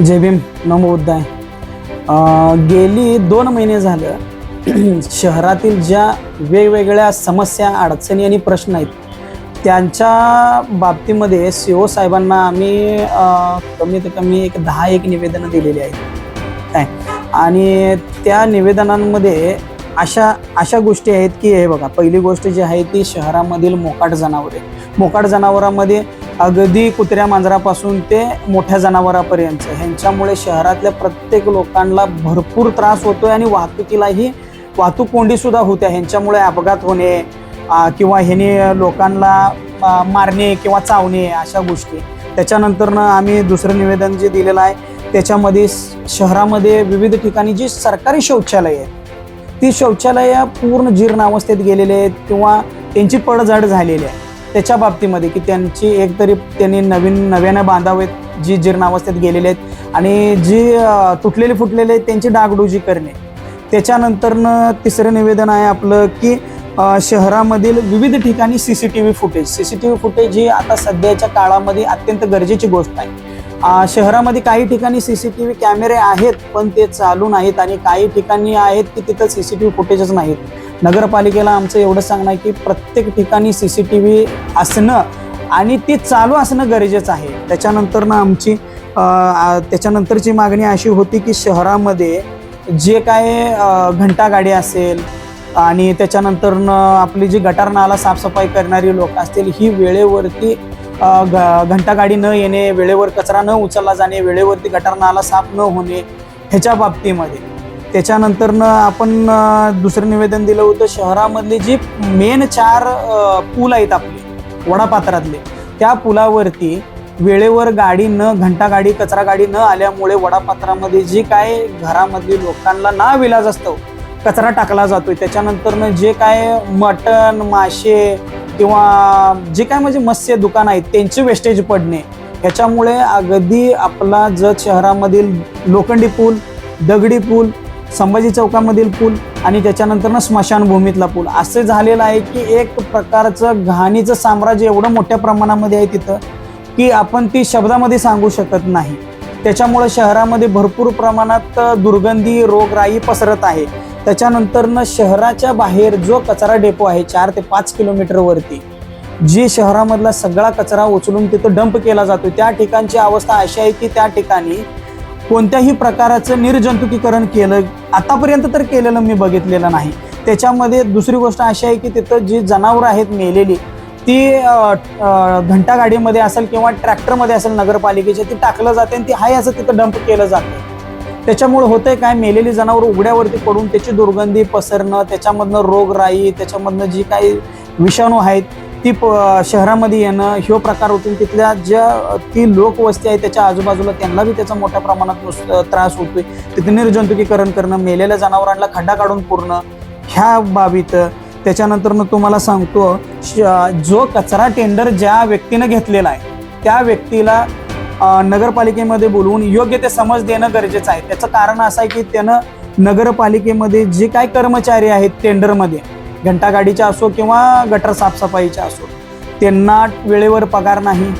जय भीम नमो बुद्धाय गेली दोन महिने झालं शहरातील ज्या वेगवेगळ्या समस्या अडचणी आणि प्रश्न आहेत त्यांच्या बाबतीमध्ये सी ओ साहेबांना आम्ही कमीत कमी एक दहा एक निवेदनं दिलेली आहेत. काय? आणि त्या निवेदनांमध्ये अशा अशा गोष्टी आहेत की हे बघा पहिली गोष्ट जी आहे ती शहरामधील मोकाट जनावरे. मोकाट जनावरांमध्ये अगदी कुत्र्या मांजरापासून ते मोठ्या जनावरापर्यंत ह्यांच्यामुळे शहरातल्या प्रत्येक लोकांना भरपूर त्रास होतोय आणि वाहतुकीलाही वाहतूक कोंडीसुद्धा होते होत्या. ह्यांच्यामुळे अपघात होणे किंवा ह्याने लोकांना मारणे किंवा चावणे अशा गोष्टी. त्याच्यानंतरनं आम्ही दुसरं निवेदन जे दिलेलं आहे त्याच्यामध्ये शहरामध्ये विविध ठिकाणी जी सरकारी शौचालय आहेत ती शौचालयं पूर्ण जीर्ण अवस्थेत गेलेली आहेत किंवा त्यांची पडझड झालेली आहे. त्याच्या बाबतीमध्ये की त्यांची एकतरी त्यांनी नवीन नव्यानं बांधावेत जी जीर्ण अवस्थेत गेलेले आहेत. आणि जी तुटलेले फुटलेले आहेत त्यांची डागडुजी करणे. त्याच्यानंतरनं तिसरं निवेदन आहे आपलं की शहरामधील विविध ठिकाणी C C T V footage. C C T V footage ही आता सध्याच्या काळामध्ये अत्यंत गरजेची गोष्ट आहे. शहरामध्ये काही ठिकाणी सी सी टी व्ही कॅमेरे आहेत पण ते चालू नाहीत आणि काही ठिकाणी आहेत की तिथं सी सी टी व्ही फुटेजच नाहीत. नगरपालिकेला आमचं एवढं सांगणं आहे की प्रत्येक ठिकाणी सी सी टी व्ही असणं आणि ते चालू असणं गरजेचं आहे. त्याच्यानंतरनं आमची त्याच्यानंतरची मागणी अशी होती की शहरामध्ये जे काय घंटागाडी असेल आणि त्याच्यानंतरनं आपली जी गटार नाला साफसफाई करणारी लोक असतील ही वेळेवरती घ घंटागाडी न येणे वेळेवर कचरा न उचलला जाणे वेळेवरती गटार नाला साफ न होणे ह्याच्या बाबतीमध्ये. त्याच्यानंतरनं आपण दुसरं निवेदन दिलं होतं शहरामधली जी मेन चार पूल आहेत आपले वडापात्रातले त्या पुलावरती वेळेवर गाडी न घंटागाडी कचरा गाडी न आल्यामुळे वडापात्रामध्ये जी काय घरामधली लोकांना ना विलाज असतो कचरा टाकला जातोय त्याच्यानंतरनं जे काय मटण मासे किंवा जे काय म्हणजे मत्स्य दुकान आहेत त्यांचे वेस्टेज पडणे ह्याच्यामुळे अगदी आपला जत शहरामधील लोखंडी पूल दगडी पूल संभाजी चौकामधील पूल आणि त्याच्यानंतरनं स्मशानभूमीतला पूल. असं झालेलं आहे की एक प्रकारचं घाणीचं साम्राज्य एवढं मोठ्या प्रमाणामध्ये आहे तिथं की आपण ती शब्दामध्ये सांगू शकत नाही. त्याच्यामुळं शहरामध्ये भरपूर प्रमाणात दुर्गंधी रोगराई पसरत आहे. त्याच्यानंतरनं शहराच्या बाहेर जो कचरा डेपो आहे चार ते पाच किलोमीटरवरती जे शहरामधला सगळा कचरा उचलून तिथं डंप केला जातो. त्या ठिकाणची अवस्था अशी आहे की त्या ठिकाणी कोणत्याही प्रकाराचं निर्जंतुकीकरण केलं आतापर्यंत तर केलेलं मी बघितलेलं नाही. त्याच्यामध्ये दुसरी गोष्ट अशी आहे की तिथं जी जनावरं आहेत मेलेली ती घंटागाडीमध्ये असेल किंवा ट्रॅक्टरमध्ये असेल नगरपालिकेच्या ती टाकलं जाते आणि ती हाय असं तिथं डंप केलं जातं. त्याच्यामुळे होतंय काय मेलेली जनावर उघड्यावरती पडून त्याची दुर्गंधी पसरणं त्याच्यामधनं रोगराई त्याच्यामधनं जी काही विषाणू आहेत ती प शहरामध्ये येणं ह्यो प्रकार होतील तिथल्या ज्या ती लोकवस्ती आहे त्याच्या आजूबाजूला त्यांना बी त्याचा मोठ्या प्रमाणात त्रास होतोय. तिथे निर्जंतुकीकरण करणं मेलेल्या जनावरांना खड्डा काढून पूर्ण ह्या बाबीत मग तुम्हाला सांगतो श- जो कचरा टेंडर ज्या व्यक्तीनं घेतलेला आहे त्या व्यक्तीला नगरपालिकेमध्ये बोलवून योग्य ते समज देणं गरजेचं आहे. त्याचं कारण असं आहे की त्यानं नगरपालिकेमध्ये जे काय कर्मचारी आहेत टेंडरमध्ये घंटागाडीच्या असो किंवा गटर साफसफाईच्या असो त्यांना वेळेवर पगार नाही.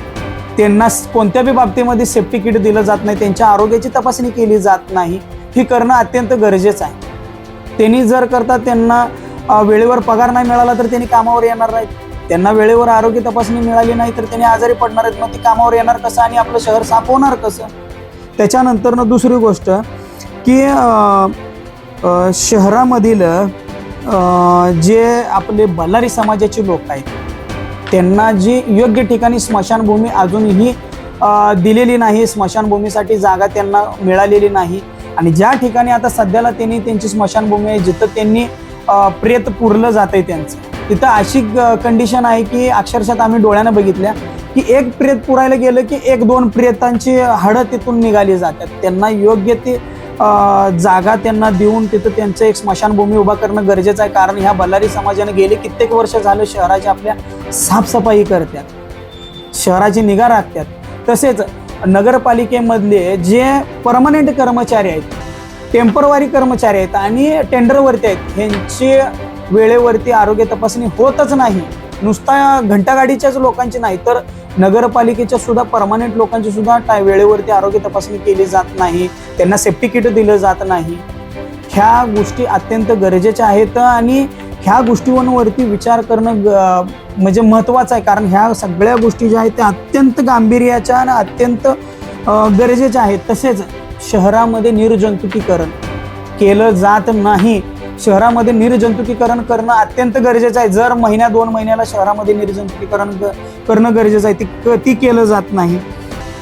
त्यांना स- कोणत्या बी बाबतीमध्ये सेफ्टी किट दिलं जात नाही त्यांच्या आरोग्याची तपासणी केली जात नाही ही करणं अत्यंत गरजेचं आहे. त्यांनी जर करता त्यांना वेळेवर पगार नाही मिळाला तर त्यांनी कामावर येणार नाहीत. त्यांना वेळेवर आरोग्य तपासणी मिळाली नाही तर त्यांनी आजारी पडणार आहेत. मग ते कामावर येणार कसं आणि आपलं शहर साफ होणार कसं? त्याच्यानंतरनं दुसरी गोष्ट की शहरामधील जे आपले बल्लारी समाजाचे लोक आहेत त्यांना जी योग्य ठिकाणी स्मशानभूमी अजूनही दिलेली नाही स्मशानभूमीसाठी जागा त्यांना मिळालेली नाही आणि ज्या ठिकाणी आता सध्याला त्यांनी त्यांची स्मशानभूमी आहे जिथं त्यांनी प्रेत पुरलं जात आहे त्यांचं. तिथं अशी कंडिशन आहे की अक्षरशः आम्ही डोळ्यानं बघितल्या की एक प्रेत पुरायला गेलं की एक दोन प्रेतांची हाडं तिथून निघाली जातात. त्यांना योग्य ते जागा त्यांना देऊन तिथं त्यांचं एक स्मशानभूमी उभा करणं गरजेचं आहे. कारण ह्या बल्लारी समाजाने गेले कित्येक वर्ष झालं शहराच्या आपल्या साफसफाई करतात शहराची निगा राखतात तसेच नगरपालिकेमधले जे परमनंट कर्मचारी आहेत टेम्परवारी कर्मचारी आहेत आणि टेंडरवरती आहेत ह्यांची वेळेवरती आरोग्य तपासणी होतच नाही. नुसता घंटागाडीच्याच लोकांची नाही तर नगरपालिकेच्या सुद्धा परमानंट लोकांची सुद्धा टा- वेळेवरती आरोग्य तपासणी केली जात नाही. त्यांना सेफ्टी किट दिलं जात नाही. ह्या गोष्टी अत्यंत गरजेच्या आहेत आणि ह्या गोष्टींवरती विचार करणं ग- म्हणजे महत्त्वाचं आहे. कारण ह्या सगळ्या गोष्टी ज्या आहेत त्या अत्यंत गांभीर्याच्या आणि अत्यंत गरजेच्या आहेत. तसेच शहरामध्ये निर्जंतुकीकरण केलं जात नाही. शहरामध्ये निर्जंतुकीकरण करणं अत्यंत गरजेचं आहे. जर महिन्या दोन महिन्याला शहरामध्ये निर्जंतुकीकरण क- करणं गरजेचं आहे ती क- ती केलं जात नाही.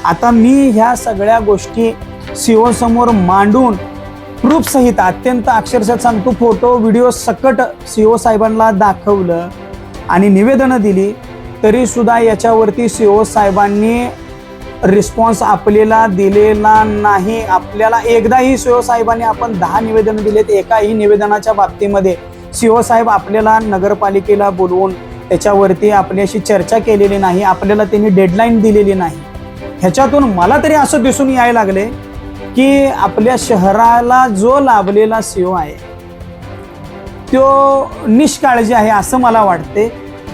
आता मी ह्या सगळ्या गोष्टी सीओसमोर मांडून प्रूफसहित अत्यंत अक्षरशः सांगतो फोटो व्हिडिओ सकट सीओ साहेबांना दाखवलं आणि निवेदनं दिली तरीसुद्धा याच्यावरती सीओ साहेबांनी रिस्पॉन्स आपल्याला दिलेला नाही. आपल्याला एकदाही सीओ साहेबांनी आपण दहा निवेदनं दिलेत एकाही निवेदनाच्या बाबतीमध्ये सीओ साहेब आपल्याला नगरपालिकेला बोलवून त्याच्यावरती आपल्याशी चर्चा केलेली नाही आपल्याला त्यांनी डेडलाईन दिलेली नाही. ह्याच्यातून मला तरी असं दिसून यायला लागले की आपल्या शहराला जो लाभलेला सीओ आहे तो निष्काळजी आहे असं मला वाटते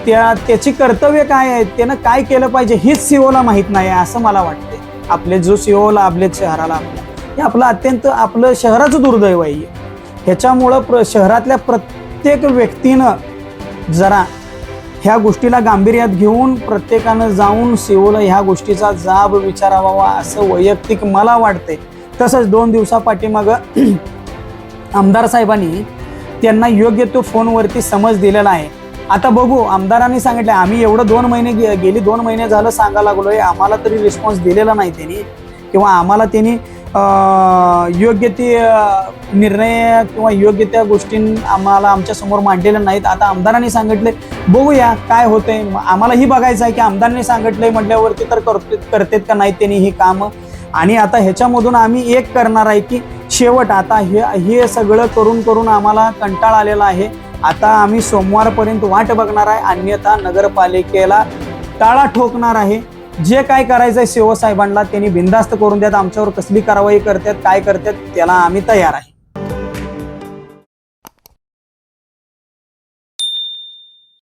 त्या त्याची कर्तव्य काय आहेत त्यानं काय केलं पाहिजे हेच सीओला माहीत नाही आहे असं मला वाटते आपले जो सीओला लाभलेत शहराला आपल्या हे आपलं अत्यंत आपलं शहराचं दुर्दैव आहे ह्याच्यामुळं प्र शहरातल्या प्रत्येक व्यक्तीनं जरा ह्या गोष्टीला गांभीर्यात घेऊन प्रत्येकानं जाऊन सीओला ह्या गोष्टीचा जाब विचारावा असं वैयक्तिक मला वाटते तसंच दोन दिवसापाठीमागं आमदार साहेबांनी त्यांना योग्य तो फोनवरती समज दिलेला आहे. आता बघू आमदारांनी सांगितलं आम्ही एवढं दोन महिने गे- गेली दोन महिने झालं सांगा लागलोय आम्हाला तरी रिस्पॉन्स दिलेला नाही त्यांनी. किंवा आम्हाला त्यांनी योग्य ते निर्णय किंवा योग्य त्या गोष्टी आम्हाला आमच्यासमोर मांडलेल्या नाहीत. आता आमदारांनी सांगितले बघूया काय होतंय. आम्हालाही बघायचं आहे की आमदारांनी सांगितलंय म्हटल्यावरती तर करते करतेत का नाही त्यांनी ही कामं? आणि आता ह्याच्यामधून आम्ही एक करणार आहे की शेवट आता हे हे सगळं करून करून आम्हाला कंटाळ आलेला आहे. आता आम्ही सोमवारपर्यंत वाट बघणार आहे. अन्यथा नगरपालिकेला टाळा ठोकणार आहे. जे काय करायचं आहे शिवसाहेबांना त्यांनी बिंदास्त करून द्यात. आमच्यावर कसली कारवाई करतात काय करतात त्याला आम्ही तयार आहे.